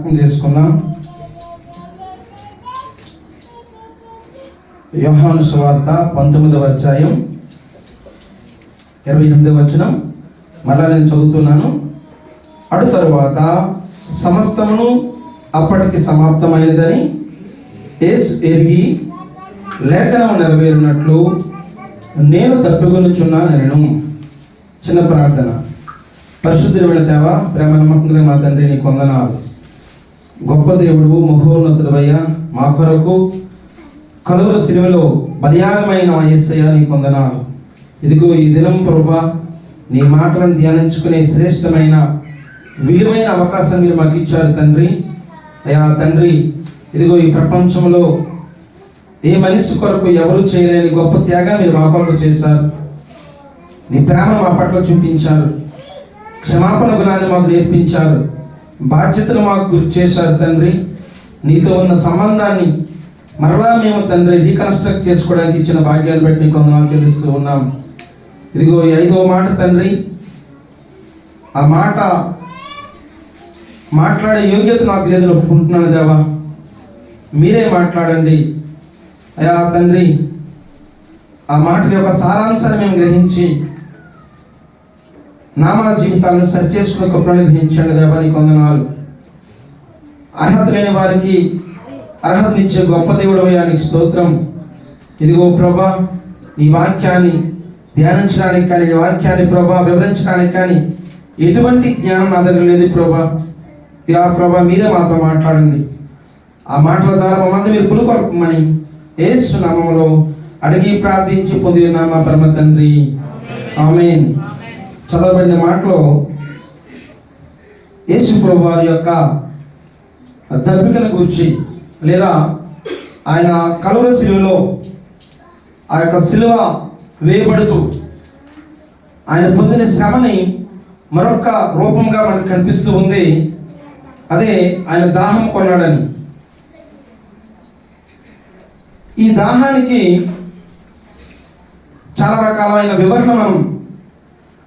జ్ఞాపకం చేసుకుందాం యోహాను సువార్త పంతొమ్మిదవ అధ్యాయం ఇరవై ఎనిమిదవ వచనం. మళ్ళా నేను చదువుతున్నాను. అటు తరువాత సమస్తమును అప్పటికి సమాప్తమైనదని యేసు ఎరిగి లేఖనం నెరవేరినట్లు నేను తప్పుకొనుచున్నా నేను చిన్న ప్రార్థన. పరిశుద్ధుడైన దేవ ప్రేమ నమ్మకంగా మా తండ్రి నీ కొందనాలు. గొప్ప దేవుడు మహోన్నతుడవయ్యా. మా కొరకు కలువర సినిమలో బలియాగమైన మా నీ కొందనాలు ఇదిగో ఈ దినం ప్రభా నీ మాటలను ధ్యానించుకునే శ్రేష్టమైన విలువైన అవకాశం మీరు మాకు ఇచ్చారు తండ్రి. అయా తండ్రి ఇదిగో ఈ ప్రపంచంలో ఏ మనిషి కొరకు ఎవరు చేయలేని గొప్ప త్యాగం మీరు మా కొరకు చేశారు. నీ ప్రేమ మా పట్ల చూపించారు. క్షమాపణ గుణాన్ని మాకు నేర్పించారు. బాధ్యతను మాకు గుర్తు చేశారు తండ్రి. నీతో ఉన్న సంబంధాన్ని మరలా మేము తండ్రి రీకన్స్ట్రక్ట్ చేసుకోవడానికి ఇచ్చిన భాగ్యాన్ని బట్టి నీకు వందనాలు తెలుస్తూ ఉన్నాం. ఇదిగో ఐదో ఐదవ మాట తండ్రి. ఆ మాట మాట్లాడే యోగ్యత నాకు లేదని ఒప్పుకుంటున్నాను దేవా. మీరే మాట్లాడండి. అయా తండ్రి ఆ మాటల యొక్క సారాంశాన్ని మేము గ్రహించి నామన జీవితాలను సరిచేసుకునే కృపను గ్రహించండి దేవా నీకు వందనాలు. అర్హత లేని వారికి అర్హతనిచ్చే గొప్ప దేవుడు అయ్యానికి స్తోత్రం. ఇదిగో ప్రభా నీ వాక్యాన్ని ధ్యానించడానికి కానీ నీ వాక్యాన్ని ప్రభా వివరించడానికి కానీ ఎటువంటి జ్ఞానం నా దగ్గర లేదు ప్రభా. ఆ ప్రభా మీరే మాతో మాట్లాడండి. ఆ మాటల ద్వారా మమ్మల్ని మీరు పులుకొల్పమని ఏసు నామములో అడిగి ప్రార్థించి పొందిన మా పరమ తండ్రి. ఆమెన్. చదవబడిన మాటలో యేసుప్రభు వారి యొక్క దప్పికను గురించి లేదా ఆయన కలువ శిలువలో ఆ యొక్క శిలువ వేయబడుతూ ఆయన పొందిన శ్రమని మరొక రూపంగా మనకు కనిపిస్తూ ఉంది. అదే ఆయన దాహం కొన్నాడని. ఈ దాహానికి చాలా రకాలైన వివరణ మనం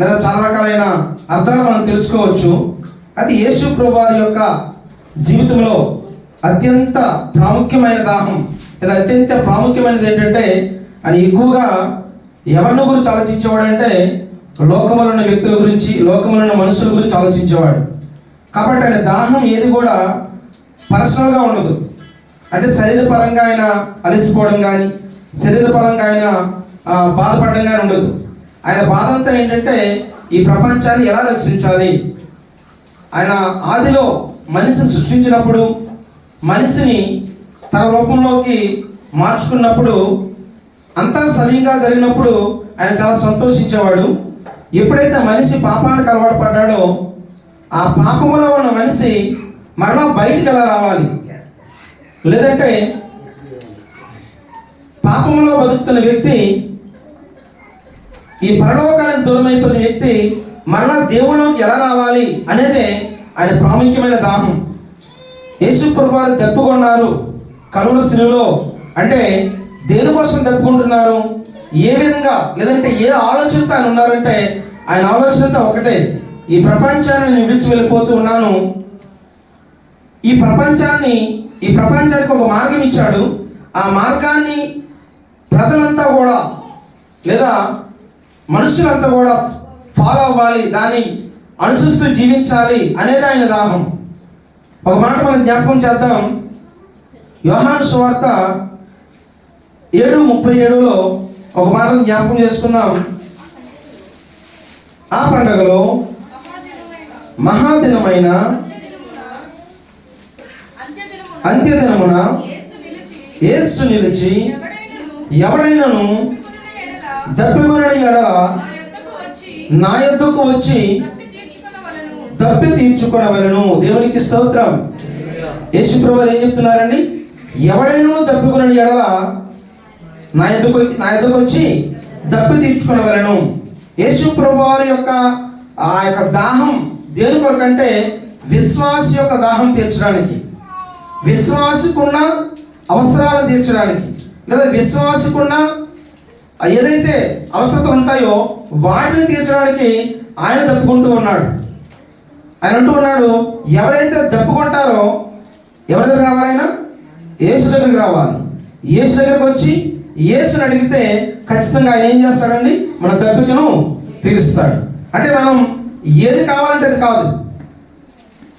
లేదా చాలా రకాలైన అర్థాలు మనం తెలుసుకోవచ్చు. అది యేసు ప్రభువారి యొక్క జీవితంలో అత్యంత ప్రాముఖ్యమైన దాహం లేదా అత్యంత ప్రాముఖ్యమైనది ఏంటంటే అది ఎక్కువగా ఎవరిని గురించి ఆలోచించేవాడు అంటే లోకములో ఉన్న వ్యక్తుల గురించి లోకములో ఉన్న మనుషుల గురించి ఆలోచించేవాడు. కాబట్టి ఆయన దాహం ఏది కూడా పర్సనల్గా ఉండదు. అంటే శరీరపరంగా ఆయన అలసిపోవడం కానీ శరీరపరంగా ఆయన బాధపడడం కానీ ఉండదు. ఆయన బాధ అంతా ఏంటంటే ఈ ప్రపంచాన్ని ఎలా రక్షించాలి? ఆయన ఆదిలో మనిషిని సృష్టించినప్పుడు మనిషిని తన రూపంలోకి మార్చుకున్నప్పుడు అంతా సవ్యంగా జరిగినప్పుడు ఆయన చాలా సంతోషించేవాడు. ఎప్పుడైతే మనిషి పాపానికి అలవాటు పడ్డాడో ఆ పాపములో ఉన్న మనిషి మరలా బయటికి ఎలా రావాలి? లేదంటే పాపంలో బతుకుతున్న వ్యక్తి ఈ పరలోకానికి దూరం అయిపోయిన వ్యక్తి మరలా దేవుళ్ళకి ఎలా రావాలి అనేదే ఆయన ప్రాముఖ్యమైన దాహం. యేసు ప్రభు వారు తప్పుకున్నారు. కలువుల సిలువలో అంటే దేనికోసం తప్పుకుంటున్నారు? ఏ విధంగా? లేదంటే ఏ ఆలోచనతో ఆయన ఉన్నారంటే ఆయన ఆలోచనతో ఒకటే. ఈ ప్రపంచాన్ని నేను విడిచి వెళ్ళిపోతూ ఉన్నాను. ఈ ప్రపంచాన్ని ఈ ప్రపంచానికి ఒక మార్గం ఇచ్చాడు. ఆ మార్గాన్ని ప్రజలంతా కూడా లేదా మనుషులంతా కూడా ఫాలో అవ్వాలి దాన్ని అనుసరిస్తూ జీవించాలి అనేది ఆయన దాహం. ఒక మాట మనం జ్ఞాపకం చేద్దాం. యోహాను సువార్త ఏడు ముప్పై ఏడులో ఒక మాటను జ్ఞాపకం చేసుకుందాం. ఆ పండగలో మహాదినమైన అంత్యదినమున యేసు నిలిచి ఎవడైనను దప్పికొనడి ఎడ? నా యొద్దకు వచ్చి దప్పి తీర్చుకొనవలను. దేవునికి స్తోత్రం. యేసు ప్రభు ఏం చెప్తున్నారండి? ఎవడైనా దప్పికొనడి ఎడల నా ఎదుకు నా ఎదుకు వచ్చి దప్పి తీర్చుకొనవలను. యేసు ప్రభు యొక్క ఆ యొక్క దాహం దేని కొరకంటే విశ్వాస యొక్క దాహం తీర్చడానికి. విశ్వాసకున్న అవసరాలు తీర్చడానికి. లేదా విశ్వాసకున్న ఏదైతే అవసరతలు ఉంటాయో వాటిని తీర్చడానికి ఆయన తప్పుకుంటూ ఉన్నాడు. ఆయన అంటూ ఉన్నాడు ఎవరైతే దప్పుకుంటారో యేసు దగ్గరికి రావాలి. యేసు దగ్గరకు వచ్చి యేసుని అడిగితే ఖచ్చితంగా ఆయన ఏం చేస్తాడండి? మన దప్పికను తీరుస్తాడు. అంటే మనం ఏది కావాలంటే అది కాదు.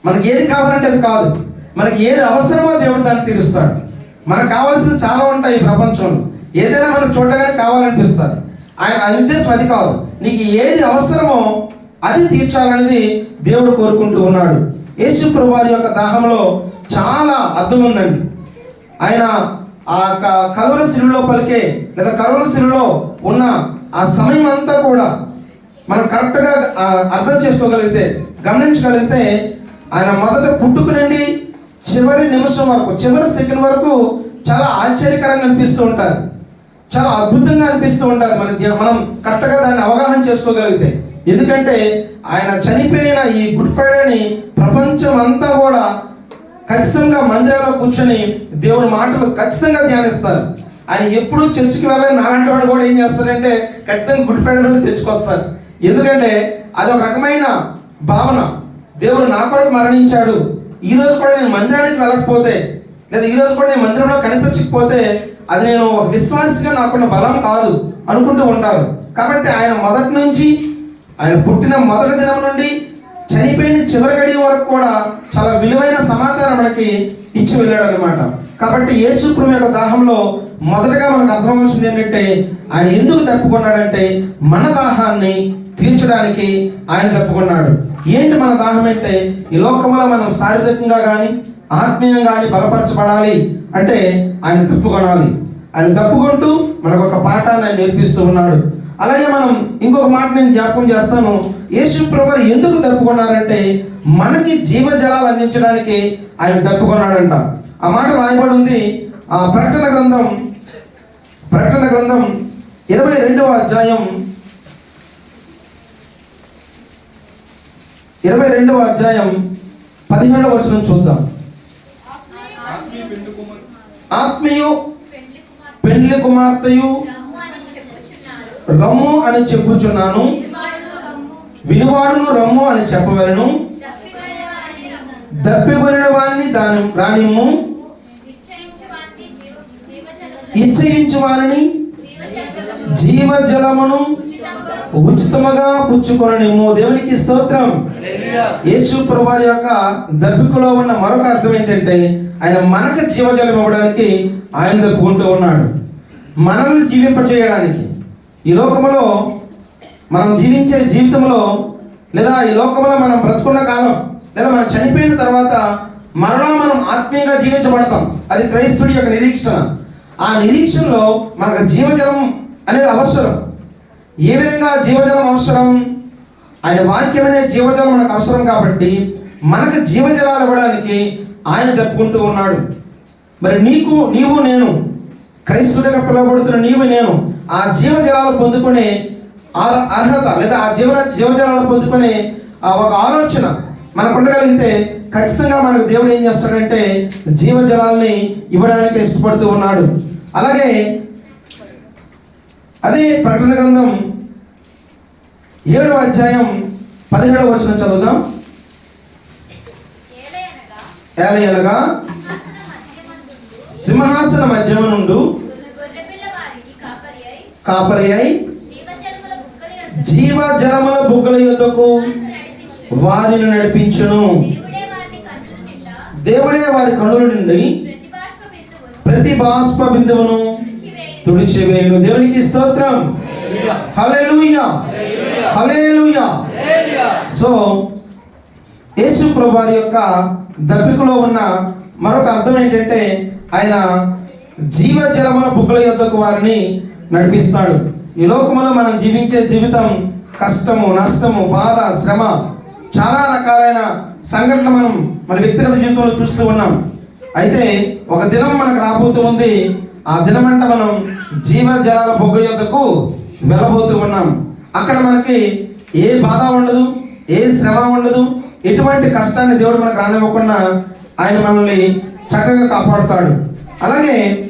మనకి ఏది కావాలంటే అది కాదు. మనకి ఏది అవసరమో దేవుడు దాన్ని తీరుస్తాడు. మనకు కావాల్సిన చాలా ఉంటాయి ఈ ప్రపంచంలో. ఏదైనా మనకు చూడగానే కావాలనిపిస్తుంది. ఆయన ఉద్దేశం అది కాదు. నీకు ఏది అవసరమో అది తీర్చాలనేది దేవుడు కోరుకుంటూ ఉన్నాడు. యేసు ప్రభువారి యొక్క దాహంలో చాలా అర్థం ఉందండి. ఆయన ఆ కలవర కలువల పలికే లేదా కలవర శిలువలో ఉన్న ఆ సమయం అంతా కూడా మనం కరెక్ట్గా అర్థం చేసుకోగలిగితే గమనించగలిగితే ఆయన మొదట పుట్టుకు నుండి చివరి నిమిషం వరకు చివరి సెకండ్ వరకు చాలా ఆశ్చర్యకరంగా అనిపిస్తూ ఉంటుంది చాలా అద్భుతంగా అనిపిస్తూ ఉంటుంది మన మనం కరెక్ట్గా దాన్ని అవగాహన చేసుకోగలిగితే. ఎందుకంటే ఆయన చనిపోయిన ఈ గుడ్ ఫ్రైడేని ప్రపంచం అంతా కూడా ఖచ్చితంగా మందిరంలో కూర్చొని దేవుడి మాటలు ఖచ్చితంగా ధ్యానిస్తారు. ఆయన ఎప్పుడు చర్చికి వెళ్ళని నాలాంటి వాడు కూడా ఏం చేస్తారంటే ఖచ్చితంగా గుడ్ ఫ్రైడే రోజు చర్చికి వస్తారు. ఎందుకంటే అది ఒక రకమైన భావన. దేవుడు నా కొరకు మరణించాడు. ఈరోజు కూడా నేను మందిరానికి వెళ్ళకపోతే లేదా ఈరోజు కూడా నేను మందిరంలో కనిపించకపోతే అది నేను ఒక విశ్వాసిగా నాకున్న బలం కాదు అనుకుంటూ ఉంటారు. కాబట్టి ఆయన మొదటి నుంచి ఆయన పుట్టిన మొదటి దినం నుండి చనిపోయిన చివరి గడి వరకు కూడా చాలా విలువైన సమాచారం మనకి ఇచ్చి వెళ్ళాడు అనమాట కాబట్టి యేసు యొక్క దాహంలో మొదటగా మనకు అర్థమవలసింది ఏంటంటే ఆయన ఎందుకు తప్పుకున్నాడంటే మన దాహాన్ని తీర్చడానికి ఆయన తప్పుకున్నాడు. ఏంటి మన దాహం అంటే? ఈ లోకంలో మనం శారీరకంగా కానీ ఆత్మీయంగా కానీ బలపరచబడాలి అంటే ఆయన తప్పుకొనాలి. ఆయన తప్పుకుంటూ మనకు ఒక పాఠాన్ని ఆయన నేర్పిస్తూ ఉన్నాడు. అలాగే మనం ఇంకొక మాట నేను జ్ఞాపకం చేస్తాను. యేసు ప్రభు ఎందుకు తప్పుకున్నారంటే మనకి జీవజలాలు అందించడానికి ఆయన తప్పుకున్నాడంట. ఆ మాట రాయబడి ఉంది ఆ ప్రకటన గ్రంథం ప్రకటన గ్రంథం ఇరవై రెండవ అధ్యాయం ఇరవై రెండవ అధ్యాయం పదిహేడవ వచనం చూద్దాం. ఆత్మీయు పెండ్లి కుమార్తెయు రమ్ము అని చెప్పుచున్నాను. విలువాడును రమ్ము అని చెప్పవలను. దప్పికొనిన వారిని దాని రానిమ్ము. ఇచ్చయించు వారిని జీవజలమును ఉచితముగా పుచ్చుకొననిమ్ము. దేవునికి స్తోత్రం. యేసు ప్రభువారి యొక్క దప్పికలో ఉన్న మరొక అర్థం ఏంటంటే ఆయన మనకు జీవజలం ఇవ్వడానికి ఆయన దప్పుకుంటూ ఉన్నాడు. మనల్ని జీవింపజేయడానికి ఈ లోకములో మనం జీవించే జీవితంలో లేదా ఈ లోకంలో మనం బ్రతుకున్న కాలం లేదా మనం చనిపోయిన తర్వాత మరలా మనం ఆత్మీయంగా జీవించబడతాం. అది క్రైస్తుడి యొక్క నిరీక్షణ. ఆ నిరీక్షణలో మనకు జీవజలం అనేది అవసరం. ఏ విధంగా జీవజలం అవసరం? ఆయన వాక్యం అనే జీవజలం మనకు అవసరం కాబట్టి మనకు జీవజలాలు ఇవ్వడానికి ఆయన తప్పుకుంటూ ఉన్నాడు. మరి నీకు నీవు నేను క్రైస్తుడిగా పిలువబడుతున్న నీవు నేను ఆ జీవజలాలు పొందుకునే ఆ- అర్హత లేదా ఆ జీవ జీవజలాలు పొందుకునే ఆ ఒక ఆలోచన మనకు ఉండగలిగితే ఖచ్చితంగా మనకు దేవుడు ఏం చేస్తాడంటే జీవజలాల్ని ఇవ్వడానికి ఇష్టపడుతూ ఉన్నాడు. అలాగే అదే ప్రకటన గ్రంథం ఏడవ అధ్యాయం పదిహేడవ వచనం చదువుదాం. ఏలయనగా? సింహాసన మధ్యమ నుండు కాపరి అయి జీవ జలముల బుగ్గల యుద్ధకు వారిని నడిపించును. దేవుడే వారి కనుల నుండి ప్రతి బాష్ప బిందువును తుడిచివేయును. దేవునికి స్తోత్రం. హల్లెలూయా. హల్లెలూయా. సో యేసు ప్రభు వారి యొక్క దప్పికలో ఉన్న మరొక అర్థం ఏంటంటే ఆయన జీవజలముల బుగ్గల యొద్దకు వారిని నడిపిస్తాడు. ఈ లోకములో మనం జీవించే జీవితం కష్టము నష్టము బాధ శ్రమ చాలా రకాలైన సంఘటనలు మనం మన వ్యక్తిగత జీవితంలో చూస్తూ ఉన్నాం. అయితే ఒక దినం మనకు రాబోతూ ఉంది ఆ దినం అంటే మనం జీవజలాల బొగ్గు యొద్దకు వెళ్ళబోతూ ఉన్నాం. అక్కడ మనకి ఏ బాధ ఉండదు ఏ శ్రమ ఉండదు ఎటువంటి కష్టాన్ని దేవుడు మనకు రానివ్వకుండా ఆయన మనల్ని చక్కగా కాపాడుతాడు. అలాగే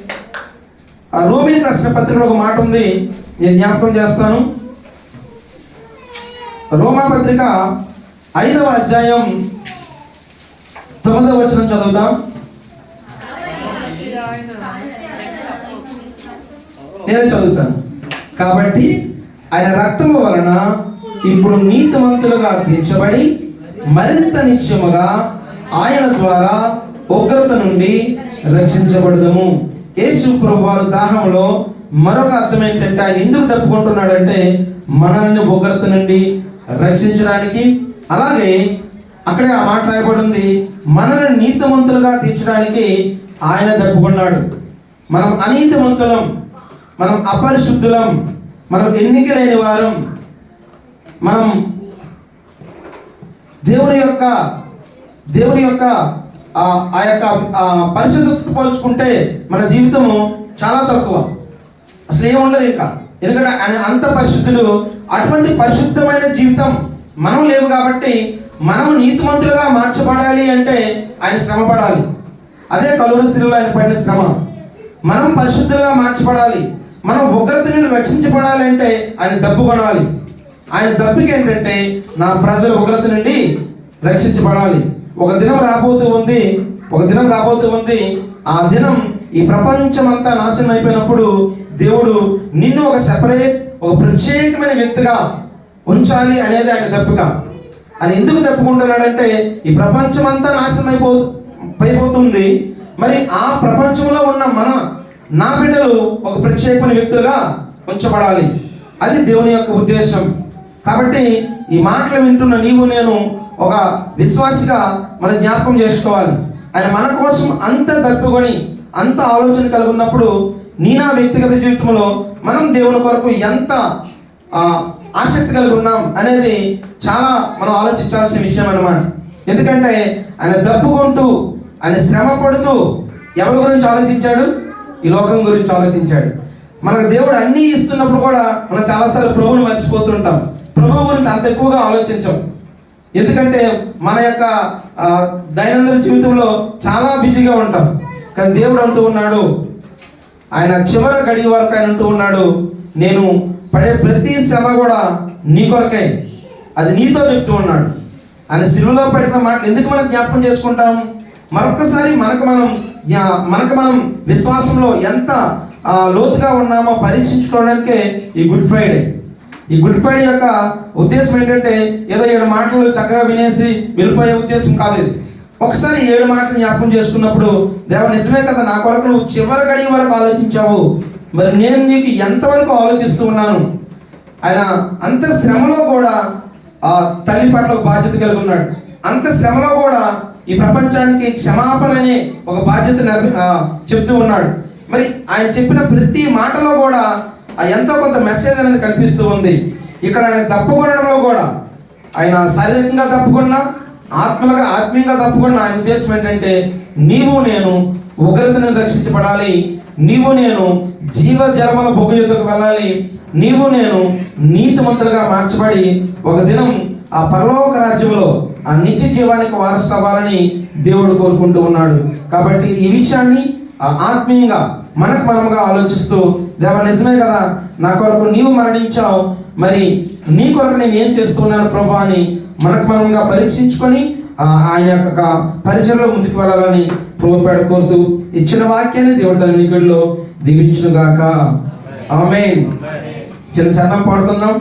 ఆ రోమిని ప్రశ్న పత్రికలో ఒక మాట ఉంది నేను జ్ఞాపకం చేస్తాను. రోమా పత్రిక ఐదవ అధ్యాయం తొమ్మిదవ వచనం చదువుదాం. నేనే చదువుతాను. కాబట్టి ఆయన రక్తము వలన ఇప్పుడు నీతిమంతులుగా తీర్చబడి మరింత నిత్యముగా ఆయన ద్వారా ఉగ్రత నుండి రక్షించబడదము. యేసు ప్రభు వారు దాహంలో మరొక అర్థం ఏంటంటే ఆయన ఎందుకు తప్పుకుంటున్నాడంటే మనల్ని ఉగ్రత నుండి రక్షించడానికి. అలాగే అక్కడే ఆ మాట రాయబడింది మనల్ని నీతిమంతులుగా తీర్చడానికి ఆయన తప్పుకున్నాడు. మనం అనీతిమంతులం మనం అపరిశుద్ధులం మనం ఎన్నిక లేని వారం మనం దేవుని యొక్క దేవుని యొక్క ఆ యొక్క ఆ పరిశుద్ధత పోల్చుకుంటే మన జీవితము చాలా తక్కువ. అసలు ఏముండదు ఇంకా. ఎందుకంటే ఆయన అంత పరిశుద్ధుడు. అటువంటి పరిశుద్ధమైన జీవితం మనం లేవు కాబట్టి మనం నీతిమంతులుగా మార్చబడాలి అంటే ఆయన శ్రమ పడాలి. అదే కలురు స్త్రీలో ఆయన పడిన శ్రమ. మనం పరిశుద్ధులుగా మార్చబడాలి. మనం ఉగ్రత నుండి రక్షించబడాలి అంటే ఆయన దప్పు కొనాలి. ఆయన తప్పిక ఏంటంటే నా ప్రజలు ఉగ్రత నుండి రక్షించబడాలి. ఒక దినం రాబోతూ ఉంది ఒక దినం రాబోతూ ఉంది. ఆ దినం ఈ ప్రపంచం అంతా నాశనం అయిపోయినప్పుడు దేవుడు నిన్ను ఒక సెపరేట్ ఒక ప్రత్యేకమైన వ్యక్తిగా ఉంచాలి అనేది ఆయన దప్పిక ఆయన ఎందుకు తప్పుకుంటున్నాడంటే ఈ ప్రపంచం అంతా నాశనం అయిపో అయిపోతుంది. మరి ఆ ప్రపంచంలో ఉన్న మన నా బిడ్డలు ఒక ప్రత్యేకమైన వ్యక్తులుగా ఉంచబడాలి. అది దేవుని యొక్క ఉద్దేశం. కాబట్టి ఈ మాటలు వింటున్న నీవు నేను ఒక విశ్వాసిగా మన జ్ఞాపకం చేసుకోవాలి. ఆయన మన కోసం అంత తప్పుకొని అంత ఆలోచన కలిగి ఉన్నప్పుడు నీ నా వ్యక్తిగత జీవితంలో మనం దేవుని కొరకు ఎంత ఆసక్తి కలిగి ఉన్నాం అనేది చాలా మనం ఆలోచించాల్సిన విషయం అన్నమాట. ఎందుకంటే ఆయన దప్పుకుంటూ ఆయన శ్రమ పడుతూ ఎవరి గురించి ఆలోచించాడు? ఈ లోకం గురించి ఆలోచించాడు. మనకు దేవుడు అన్నీ ఇస్తున్నప్పుడు కూడా మనం చాలాసార్లు ప్రభువుని మర్చిపోతుంటాం. ప్రభు గురించి అంత ఎక్కువగా ఆలోచించాం. ఎందుకంటే మన యొక్క దైనందిన జీవితంలో చాలా బిజీగా ఉంటాం. కానీ దేవుడు అంటూ ఉన్నాడు ఆయన చివరి గడియ వరకు ఆయన అంటూ ఉన్నాడు నేను పడే ప్రతి శ్రమ కూడా నీ కొరకే. అది నీతో చెప్తూ ఉన్నాడు. ఆయన సిలువలో పడిన మాట ఎందుకు మనం జ్ఞాపకం చేసుకుంటాం? మరొకసారి మనకు మనం మనకు మనం విశ్వాసంలో ఎంత లోతుగా ఉన్నామో పరీక్షించుకోవడానికే ఈ గుడ్ ఫ్రైడే. ఈ గుడ్ ఫ్రైడే యొక్క ఉద్దేశం ఏంటంటే ఏదో ఏడు మాటలు చక్కగా వినేసి వెళ్ళిపోయే ఉద్దేశం కాదు ఇది. ఒకసారి ఏడు మాటలు జ్ఞాపకం చేసుకున్నప్పుడు దేవ నిజమే కదా నా కొరకు నువ్వు చివరి గడి వరకు ఆలోచించావు. మరి నేను నీకు ఎంతవరకు ఆలోచిస్తూ ఉన్నాను? ఆయన అంత శ్రమలో కూడా ఆ తల్లి పట్ల ఒక బాధ్యత కలిగి ఉన్నాడు. అంత శ్రమలో కూడా ఈ ప్రపంచానికి క్షమాపణ అనే ఒక బాధ్యత చెప్తూ ఉన్నాడు. మరి ఆయన చెప్పిన ప్రతి మాటలో కూడా ఆ ఎంతో కొంత మెసేజ్ అనేది కనిపిస్తూ ఉంది. ఇక్కడ ఆయన తప్పుకొనడంలో కూడా. ఆయన శారీరకంగా తప్పుకున్నా ఆత్మలుగా ఆత్మీయంగా తప్పుకున్న ఆయన ఉద్దేశం ఏంటంటే నీవు నేను ఉగ్రతను రక్షించబడాలి. నీవు నేను జీవ జలముల బొగ్గు యుద్ధకు వెళ్ళాలి. నీవు నేను నీతిమంతులుగా మార్చబడి ఒక దినం ఆ పరలోక రాజ్యంలో ఆ నిత్య జీవానికి వారసు కావాలని దేవుడు కోరుకుంటూ ఉన్నాడు. కాబట్టి ఈ విషయాన్ని ఆ ఆత్మీయంగా మనకు మనముగా ఆలోచిస్తూ దేవ నిజమే కదా నా కొరకు నీవు మరణించావు మరి నీ కొరకు నేను ఏం చేస్తున్నాను ప్రభా అని మనకు మనముగా పరీక్షించుకొని ఆయన యొక్క పరిచయంలో ముందుకు వెళ్ళాలని ప్రభుపేడ కోరుతూ ఇచ్చిన వాక్యాన్ని దేవుడు తన నికడిలో దీవించును గాక ఆమె చిన్న చరణం పాడుకుందాం.